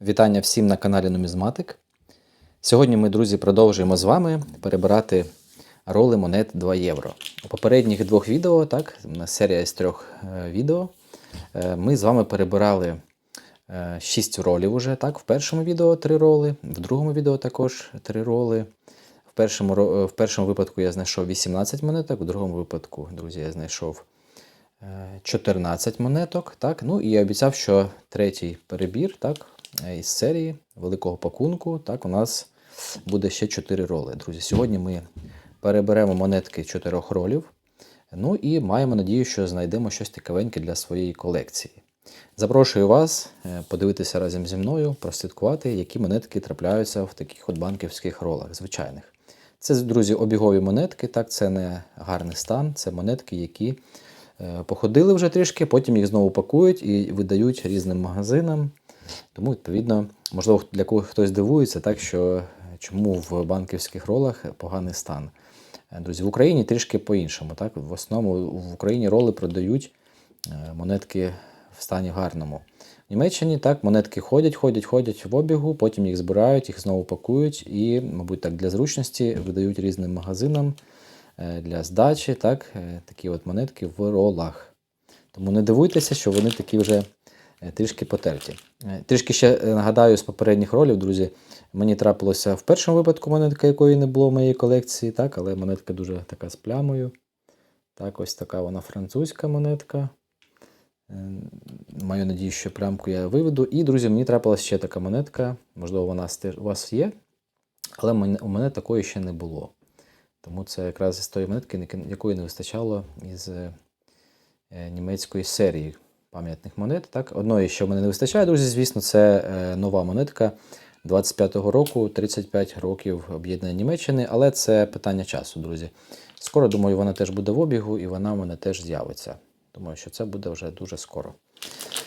Вітання всім на каналі Нумізматик. Сьогодні ми, друзі, продовжуємо з вами перебирати роли монет 2 євро. У попередніх двох відео, так, серія з трьох е, відео, е, ми з вами перебирали 6 ролів уже. Так, в першому відео 3 роли, в другому відео також 3 роли. В першому, е, в першому випадку я знайшов 18 монеток, в другому випадку, друзі, я знайшов е, 14 монеток. Так? Ну і я обіцяв, що третій перебір так, е, із серії великого пакунку. Так, у нас буде ще 4 роли. Друзі, сьогодні ми переберемо монетки 4 ролів. Ну і маємо надію, що знайдемо щось цікавеньке для своєї колекції. Запрошую вас е, подивитися разом зі мною, прослідкувати, які монетки трапляються в таких от банківських ролах, звичайних. Це, друзі, обігові монетки, так, це не гарний стан, це монетки, які е, походили вже трішки, потім їх знову пакують і видають різним магазинам. Тому, відповідно, можливо, для когось хтось дивується, так що е, чому в банківських ролах поганий стан. Е, Друзі, в Україні трішки по-іншому. Так? В основному в Україні роли продають е, монетки в стані гарному. В Німеччині так, монетки ходять, ходять, ходять в обігу, потім їх збирають, їх знову пакують і, мабуть, так для зручності видають різним магазинам для здачі, так, такі от монетки в ролах. Тому не дивуйтеся, що вони такі вже трішки потерті. Е, Трішки ще е, нагадаю з попередніх ролів, друзі. Мені трапилося в першому випадку монетка, якої не було в моїй колекції, так, але монетка дуже така з плямою. Так, ось така вона французька монетка. Е, Маю надію, що плямку я виведу. І, друзі, мені трапилася ще така монетка. Можливо, вона у вас є, але у мене такої ще не було. Тому це якраз з тої монетки, якої не вистачало із е, е, німецької серії пам'ятних монет. Так? Одної, що в мене не вистачає, друзі, звісно, це е, нова монетка 25-го року, 35 років об'єднання Німеччини, але це питання часу, друзі. Скоро, думаю, вона теж буде в обігу і вона в мене теж з'явиться. Думаю, що це буде вже дуже скоро.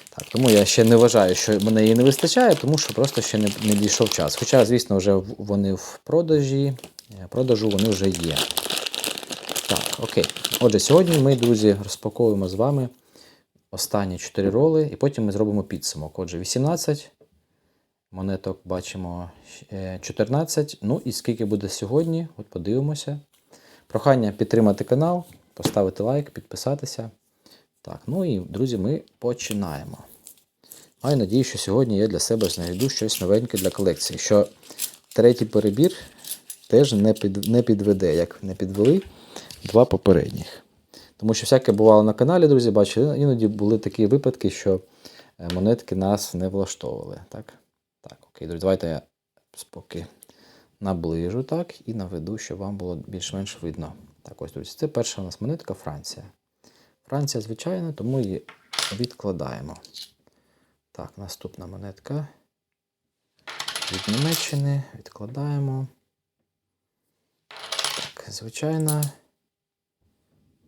Так, тому я ще не вважаю, що мене її не вистачає, тому що просто ще не, не дійшов час. Хоча, звісно, вже вони в продажі, е, продажу вони вже є. Так, окей. Отже, сьогодні ми, друзі, розпаковуємо з вами останні 4 роли, і потім ми зробимо підсумок. Отже, 18 монеток бачимо е, 14. Ну і скільки буде сьогодні, от подивимося. Прохання підтримати канал, поставити лайк, підписатися. Так, ну і, друзі, ми починаємо. Маю надію, що сьогодні я для себе знайду щось новеньке для колекції. Що третій перебір теж не, під, не підведе, як не підвели два попередніх. Тому що всяке бувало на каналі, друзі, бачили, іноді були такі випадки, що е, монетки нас не влаштовували. Так, так окей, друзі, давайте я споки наближу так і наведу, щоб вам було більш-менш видно. Так, ось, друзі, це перша у нас монетка Франція. Франція, звичайно, тому її відкладаємо. Так, наступна монетка від Німеччини відкладаємо. Так, звичайна.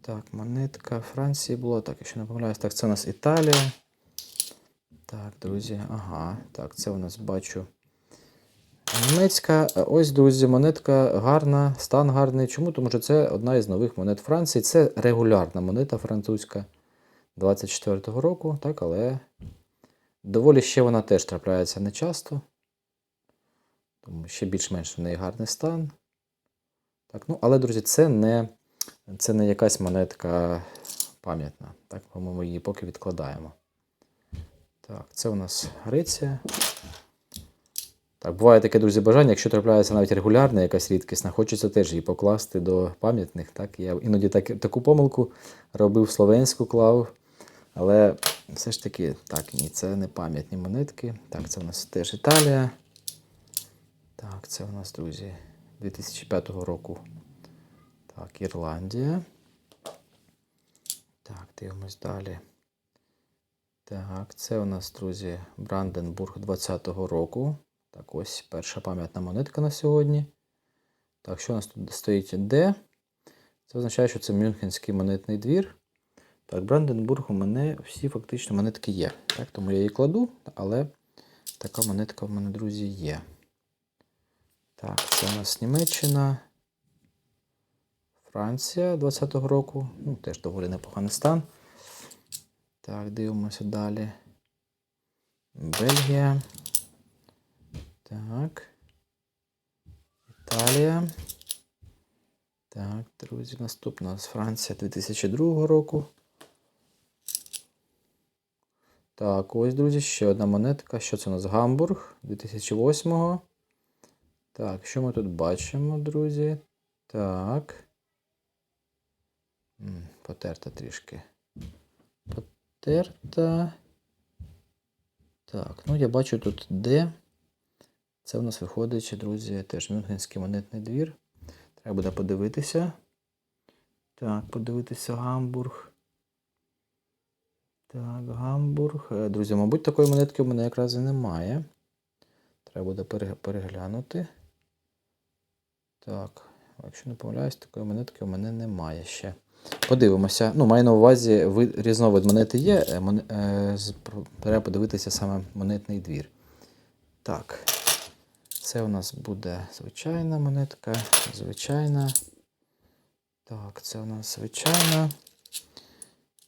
Так, монетка Франції була. Так, якщо не помиляюсь, так, це у нас Італія. Так, друзі, ага. Так, це у нас бачу. Німецька. Ось, друзі, монетка гарна, стан гарний. Чому? Тому що це одна із нових монет Франції. Це регулярна монета французька 24-го року, так, але доволі ще вона теж трапляється не часто. Тому ще більш-менш в неї гарний стан. Так, ну, але, друзі, це не, це не якась монетка пам'ятна. Так, по-моєму, її поки відкладаємо. Так, це у нас Греція. Так, буває таке, друзі, бажання, якщо трапляється навіть регулярна якась рідкісна, хочеться теж її покласти до пам'ятних. Так? Я іноді так, таку помилку робив словенську клав. Але все ж таки, так, ні, це не пам'ятні монетки. Так, це у нас теж Італія. Так, це у нас, друзі, 2005 року. Так, Ірландія. Так, дивимось далі. Так, це у нас, друзі, Бранденбург 20-го року. Так, ось перша пам'ятна монетка на сьогодні. Так, що у нас тут стоїть Д? Це означає, що це Мюнхенський монетний двір. Так, Бранденбург у мене всі фактично монетки є. Так, тому я її кладу, але така монетка в мене, друзі, є. Так, це у нас Німеччина. Франція 20-го року. Ну, теж доволі непоганий стан. Так, дивимося далі. Бельгія. Так. Італія. Так, друзі, наступна нас Франція 2002 року. Так, ось, друзі, ще одна монетка. Що це у нас? Гамбург 2008. Так, що ми тут бачимо, друзі? Так. Потерта трішки. Потерта. Так, ну я бачу тут Д. Це у нас виходить, друзі, теж Мюнхенський монетний двір. Треба буде подивитися. Так, подивитися Гамбург. Так, Гамбург. Е, Друзі, мабуть, такої монетки в мене якраз і немає. Треба буде переглянути. Так, якщо не помиляюсь, такої монетки у мене немає ще. Подивимося. Ну, маю на увазі, різновид монети є. е, е, Треба подивитися саме монетний двір. Так. Це у нас буде звичайна монетка. Звичайна. Так, це у нас звичайна.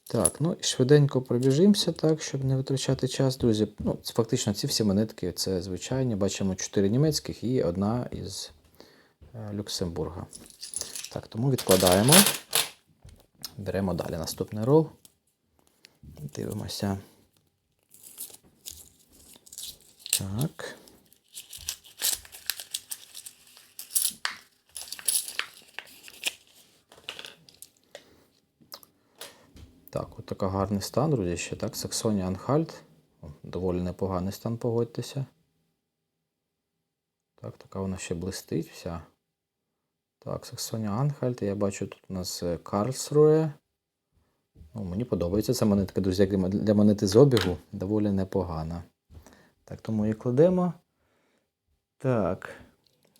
Так, ну і швиденько пробіжимося, так, щоб не витрачати час, друзі. Ну, фактично ці всі монетки це звичайні. Бачимо 4 німецьких і одна із е, Люксембурга. Так, тому відкладаємо. Беремо далі наступний рол. Дивимося. Так. Так, от така гарний стан, друзі, ще так. Саксонія Анхальт. Доволі непоганий стан, погодьтеся. Так, така вона ще блистить вся. Так, Саксонія Анхальт. Я бачу тут у нас е, Карлсруе. Ну, мені подобається ця монетка, друзі, як для- монети з обігу доволі непогана. Так, тому її кладемо. Так.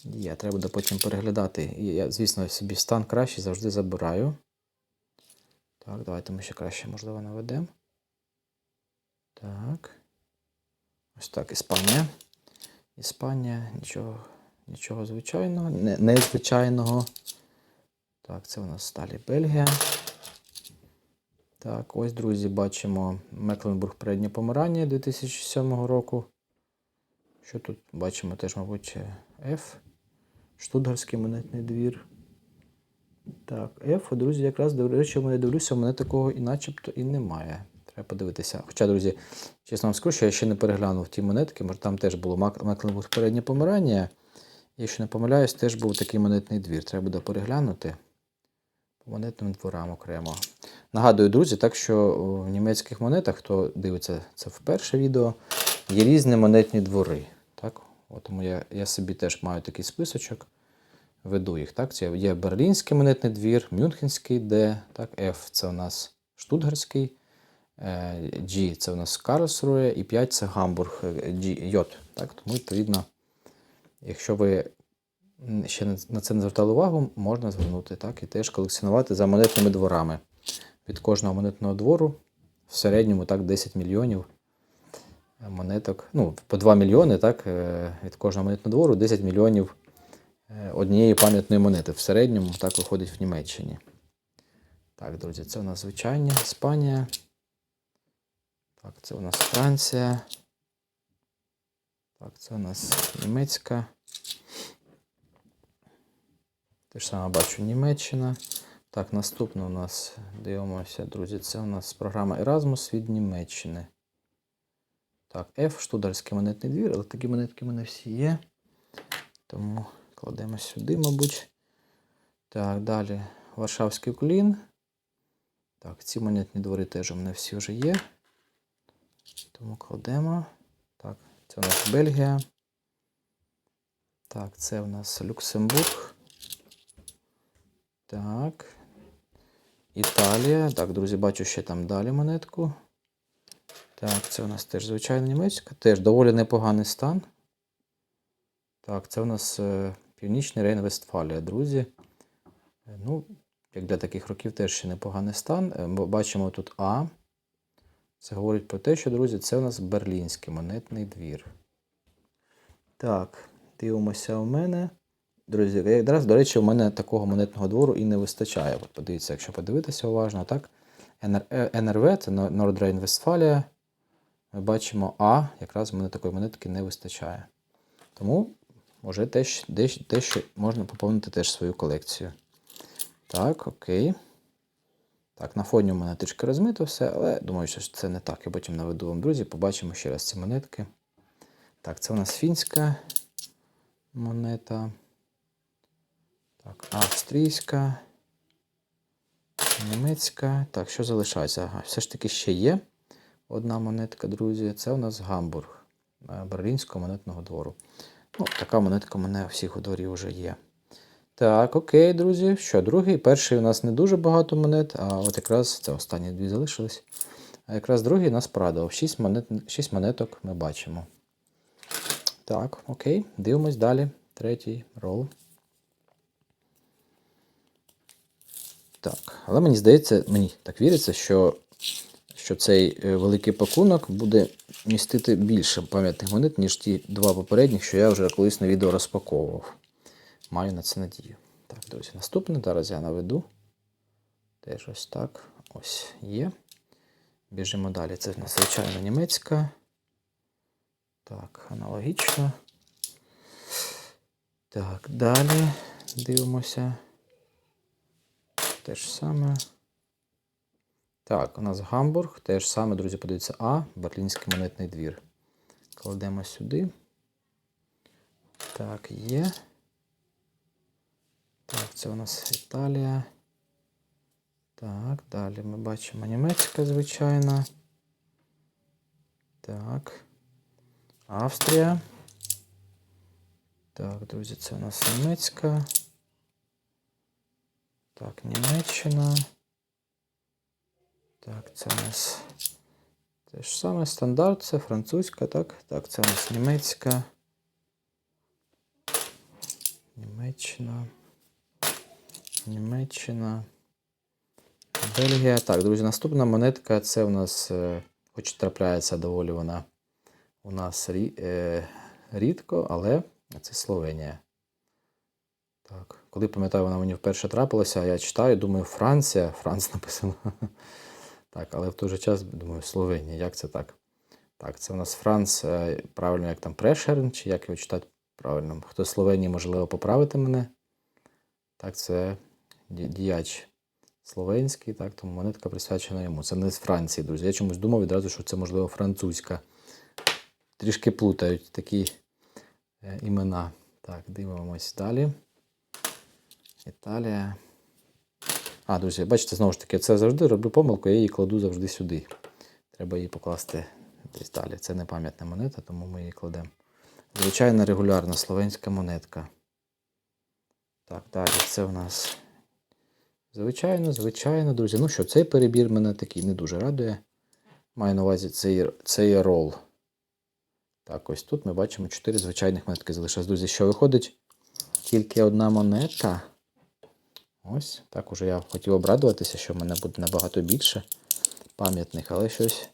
Є, треба буде потім переглядати. І я, звісно, собі стан кращий завжди забираю. Так, давайте ми ще краще, можливо, наведемо. Так. Ось так, Іспанія. Іспанія, нічого, нічого звичайного, не, незвичайного. Так, це у нас далі Бельгія. Так, ось, друзі, бачимо Мекленбург переднє Померання 2007 року. Що тут бачимо теж, мабуть, F. Штутгарський монетний двір. Так, F, друзі, якраз до речі, я дивлюся, у мене такого і начебто і немає. Треба подивитися. Хоча, друзі, чесно вам скажу, що я ще не переглянув ті монетки, може там теж було Мекленбург переднє помирання. Якщо не помиляюсь, теж був такий монетний двір. Треба буде переглянути по монетним дворам окремо. Нагадую, друзі, так що в німецьких монетах, хто дивиться це вперше відео, є різні монетні двори. Так? От, тому я, я собі теж маю такий списочок веду їх. Так? Це є Берлінський монетний двір, Мюнхенський Д, так? F це у нас Штутгарський, е, G це у нас Карлсрує і 5 це Гамбург е, J. Так? Тому, відповідно, якщо ви ще на це не звертали увагу, можна звернути так? і теж колекціонувати за монетними дворами. Від кожного монетного двору в середньому так 10 мільйонів е, монеток. Ну, по 2 мільйони, так, е, від кожного монетного двору 10 мільйонів е, однієї пам'ятної монети. В середньому так виходить в Німеччині. Так, друзі, це у нас звичайні Іспанія. Так, це у нас Франція. Це у нас німецька. Те ж саме бачу Німеччина. Так, наступне у нас дивимося, друзі. Це у нас програма Erasmus від Німеччини. Так, F, Штударський монетний двір, але такі монетки в мене всі є. Тому кладемо сюди, мабуть. Так, далі Варшавський клін. Так, ці монетні двори теж у мене всі вже є. Тому кладемо. Це у нас Бельгія. Так, це у нас Люксембург. Так. Італія. Так, друзі, бачу ще там далі монетку. Так, це у нас теж звичайна німецька. Теж доволі непоганий стан. Так, це у нас е, Північний Рейн-Вестфалія, друзі. Е, Ну, як для таких років теж ще непоганий стан. Е, Бачимо тут А. Це говорить про те, що, друзі, це у нас берлінський монетний двір. Так, дивимося у мене. Друзі, якраз, до речі, у мене такого монетного двору і не вистачає. От подивіться, якщо подивитися уважно, так. Е, НРВ це Нордрейн-Вестфалія. Ми бачимо А, якраз у мене такої монетки не вистачає. Тому може теж, дещо можна поповнити теж свою колекцію. Так, окей. Так, на фоні у мене трішки розмито все, але думаю, що це не так. Я потім наведу вам, друзі, побачимо ще раз ці монетки. Так, це у нас фінська монета. Так, австрійська. Німецька. Так, що залишається? Ага, все ж таки ще є одна монетка, друзі. Це у нас Гамбург е, Берлінського монетного двору. Ну, така монетка у мене у всіх у дворі вже є. Так, окей, друзі. Що, другий? Перший у нас не дуже багато монет, а от якраз це останні дві залишились. А якраз другий нас порадував. 6 монет, 6 монеток ми бачимо. Так, окей, дивимось далі. Третій рол. Так, але мені здається, мені так віриться, що, що цей е, великий пакунок буде містити більше пам'ятних монет, ніж ті два попередніх, що я вже колись на відео розпаковував. Маю на це надію. Так, друзі, наступне. Зараз я наведу. Теж ось так. Ось є. Біжимо далі. Це в нас звичайно німецька. Так, аналогічно. Так, далі дивимося. Те ж саме. Так, у нас Гамбург. Те ж саме, друзі, подивіться, А, Берлінський монетний двір. Кладемо сюди. Так, є. Так, це у нас Італія. Так, далі ми бачимо німецька, звичайно. Так. Австрія. Так, друзі, це у нас німецька. Так, Німеччина. Так, це у нас те ж саме стандарт, це французька, так? Так, це у нас німецька. Німеччина. Німеччина. Бельгія. Так, друзі, наступна монетка це у нас, е, хоч трапляється доволі вона у нас е, рідко, але це Словенія. Так, коли пам'ятаю, вона мені вперше трапилася, я читаю, думаю, Франція, Франц написано. Так, але в той же час думаю, Словенія, як це так? Так, це у нас Франц, е, правильно, як там Прешерн, чи як його читати правильно? Хто з Словенії, можливо, поправити мене. Так, це діяч словенський, так, тому монетка присвячена йому. Це не з Франції, друзі. Я чомусь думав відразу, що це, можливо, французька. Трішки плутають такі е, імена. Так, дивимось далі. Італія. А, друзі, бачите, знову ж таки, це завжди роблю помилку, я її кладу завжди сюди. Треба її покласти десь далі. Це не пам'ятна монета, тому ми її кладемо. Звичайна регулярна словенська монетка. Так, далі це у нас. Звичайно, звичайно, друзі. Ну що, цей перебір мене такий не дуже радує. Маю на увазі цей, цей рол. Так, ось тут ми бачимо 4 звичайних монетки залишилось. Друзі, що виходить? Тільки одна монета. Ось, так уже я хотів обрадуватися, що в мене буде набагато більше пам'ятних, але щось.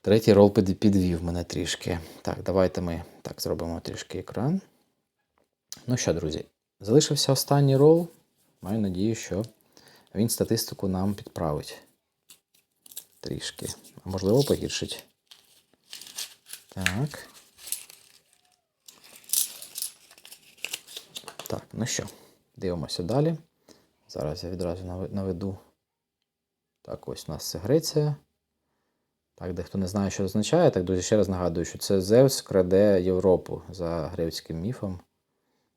Третій рол підвів мене трішки. Так, давайте ми так зробимо трішки екран. Ну що, друзі, залишився останній рол. Маю надію, що він статистику нам підправить. Трішки. А можливо, погіршить. Так. Так, ну що, дивимося далі. Зараз я відразу наведу. Так, ось у нас це Греція. Так, дехто не знає, що означає, так друзі, ще раз нагадую, що це Зевс краде Європу за грецьким міфом.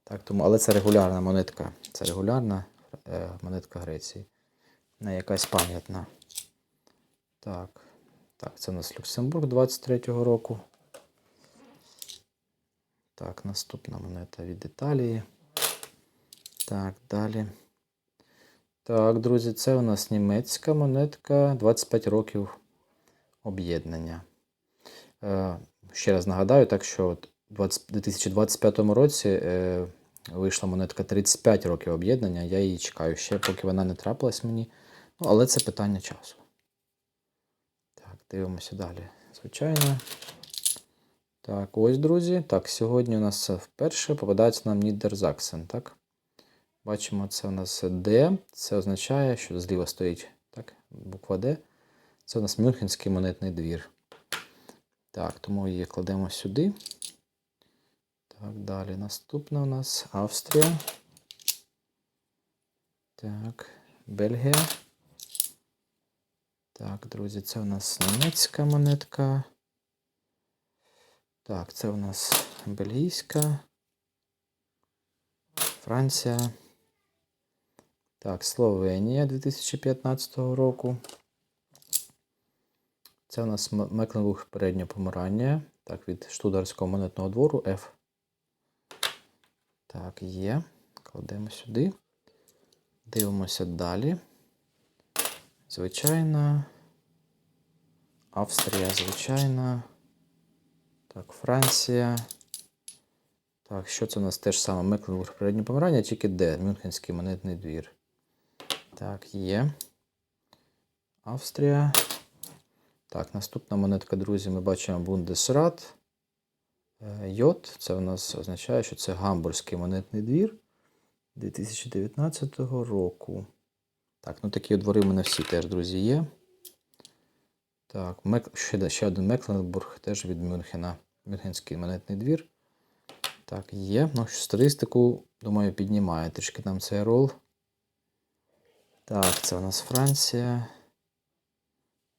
Так, тому, але це регулярна монетка. Це регулярна монетка Греції. Не якась пам'ятна. Так. Так, це у нас Люксембург 23-го року. Так, наступна монета від Італії. Так, далі. Так, друзі, це у нас німецька монетка 25 років об'єднання. Е, ще раз нагадаю, так що 20, 2025 році е, вийшла монетка 35 років об'єднання. Я її чекаю ще, поки вона не трапилась мені. Ну, але це питання часу. Так, дивимося далі. Звичайно. Так, ось, друзі. Так, сьогодні у нас вперше попадається нам Нідерзаксен, так? Бачимо, це у нас D. Це означає, що зліва стоїть так, буква D. Це у нас Мюнхенський монетний двір. Так, тому її кладемо сюди. Так, далі. Наступна у нас Австрія. Так, Бельгія. Так, друзі, це у нас німецька монетка. Так, це у нас бельгійська. Франція. Так, Словенія 2015 року. Це у нас Мекленбург переднє помирання. Так, від Штударського монетного двору F. Так, є. Кладемо сюди. Дивимося далі. Звичайна. Австрія, звичайна. Так, Франція. Так, що це у нас теж саме Мекленбург переднє помирання, тільки де? Мюнхенський монетний двір. Так, є. Австрія. Так, наступна монетка, друзі, ми бачимо Бундесрат. Е, Йод. Це у нас означає, що це Гамбурзький монетний двір 2019 року. Так, ну такі двори в мене всі теж, друзі, є. Так, ще, ще один Мекленбург, теж від Мюнхена. Мюнхенський монетний двір. Так, є. Ну, статистику, думаю, піднімає трішки нам цей рол. Так, це у нас Франція.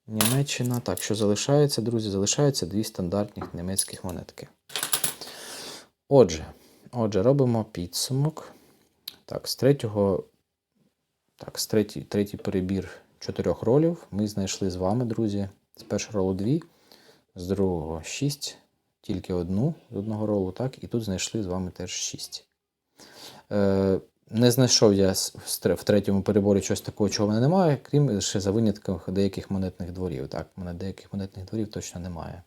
Німеччина. Так, що залишається, друзі? Залишаються дві стандартних німецьких монетки. Отже, отже, робимо підсумок. Так, з третього. Так, з третій, третій перебір чотирьох ролів ми знайшли з вами, друзі. З першого ролу дві, з другого шість, тільки одну з одного ролу, так, і тут знайшли з вами теж шість. Е, не знайшов я в третьому переборі щось такого, чого в мене немає, крім лише за винятком деяких монетних дворів. Так, в мене деяких монетних дворів точно немає.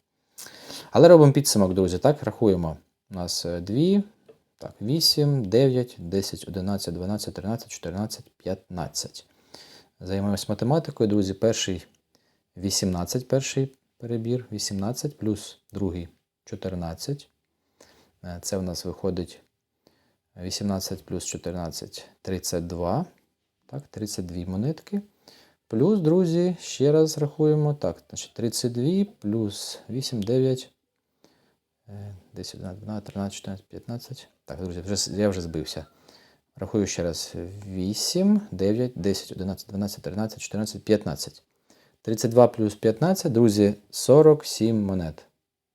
Але робимо підсумок, друзі. Так, рахуємо. У нас 2, так, 8, 9, 10, 11, 12, 13, 14, 15. Займаємось математикою, друзі. Перший 18, перший перебір, 18 плюс другий 14. Е, Це у нас виходить 18 плюс 14 32. Так, 32 монетки. Плюс, друзі, ще раз рахуємо. Так, значить 32 плюс 8, 9, е, 10, 11, 12, 13, 14, 15. Так, друзі, вже, я вже збився. Рахую ще раз. 8, 9, 10, 11, 12, 13, 14, 15. 32 плюс 15, друзі, 47 монет.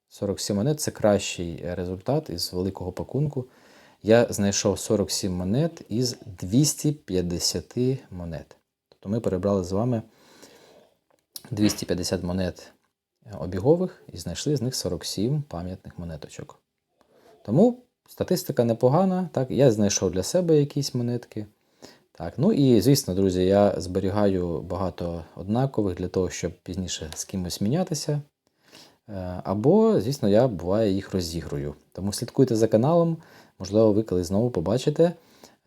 47 монет це кращий результат із великого пакунку. Я знайшов 47 монет із 250 монет. Тобто ми перебрали з вами 250 монет обігових і знайшли з них 47 пам'ятних монеточок. Тому статистика непогана. Так, я знайшов для себе якісь монетки. Так, ну і звісно, друзі, я зберігаю багато однакових для того, щоб пізніше з кимось мінятися. Е, Або, звісно, я буває їх розігрую. Тому слідкуйте за каналом. Можливо, ви коли знову побачите,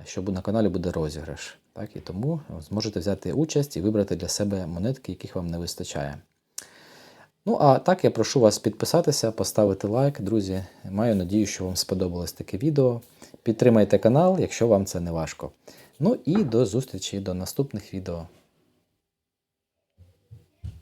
що на каналі буде розіграш. Так, і тому зможете взяти участь і вибрати для себе монетки, яких вам не вистачає. Ну, а так я прошу вас підписатися, поставити лайк, друзі. Маю надію, що вам сподобалось таке відео. Підтримайте канал, якщо вам це не важко. Ну і до зустрічі до наступних відео.